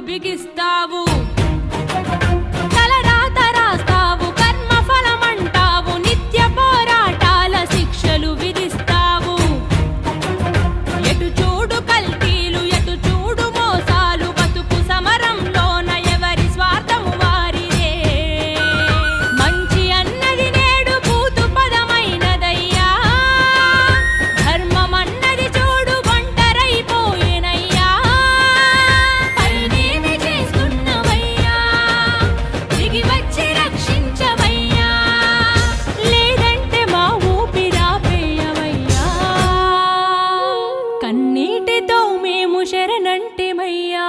బిగిస్తావు. నీటితో మేము శరణంటిమయ్యా.